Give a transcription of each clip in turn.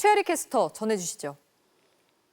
최혜리 캐스터 전해주시죠.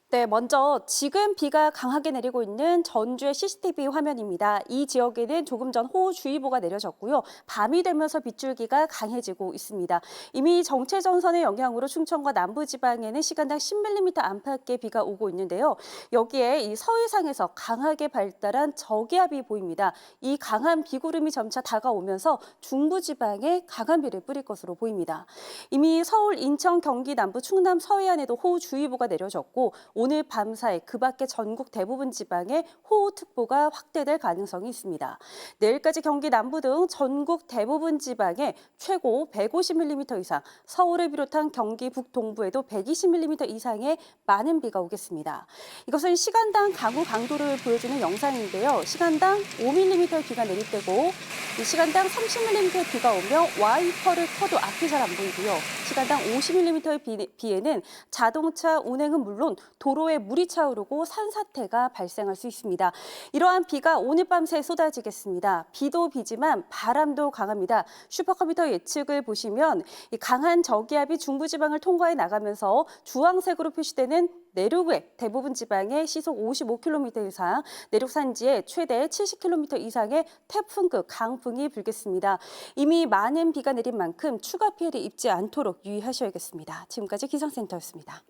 네, 먼저 지금 비가 강하게 내리고 있는 전주의 CCTV 화면입니다. 이 지역에는 조금 전 호우주의보가 내려졌고요. 밤이 되면서 빗줄기가 강해지고 있습니다. 이미 정체 전선의 영향으로 충청과 남부지방에는 시간당 10mm 안팎의 비가 오고 있는데요. 여기에 이 서해상에서 강하게 발달한 저기압이 보입니다. 이 강한 비구름이 점차 다가오면서 중부지방에 강한 비를 뿌릴 것으로 보입니다. 이미 서울, 인천, 경기 남부, 충남 서해안에도 호우주의보가 내려졌고 오늘 밤 사이 그 밖에 전국 대부분 지방에 호우특보가 확대될 가능성이 있습니다. 내일까지 경기 남부 등 전국 대부분 지방에 최고 150mm 이상, 서울을 비롯한 경기 북동부에도 120mm 이상의 많은 비가 오겠습니다. 이것은 시간당 강우 강도를 보여주는 영상인데요. 시간당 5mm 비가 내릴 때고 이 시간당 30mm 비가 오며 와이퍼를 켜도 앞이 잘 안 보이고요. 시간당 50mm의 비, 비에는 자동차 운행은 물론 도 로에 물이 차오르고 산사태가 발생할 수 있습니다. 이러한 비가 오늘 밤새 쏟아지겠습니다. 비도 비지만 바람도 강합니다. 슈퍼컴퓨터 예측을 보시면 이 강한 저기압이 중부지방을 통과해 나가면서 주황색으로 표시되는 내륙의 대부분 지방에 시속 55km 이상, 내륙 산지에 최대 70km 이상의 태풍급 강풍이 불겠습니다. 이미 많은 비가 내린 만큼 추가 피해를 입지 않도록 유의하셔야겠습니다. 지금까지 기상센터였습니다.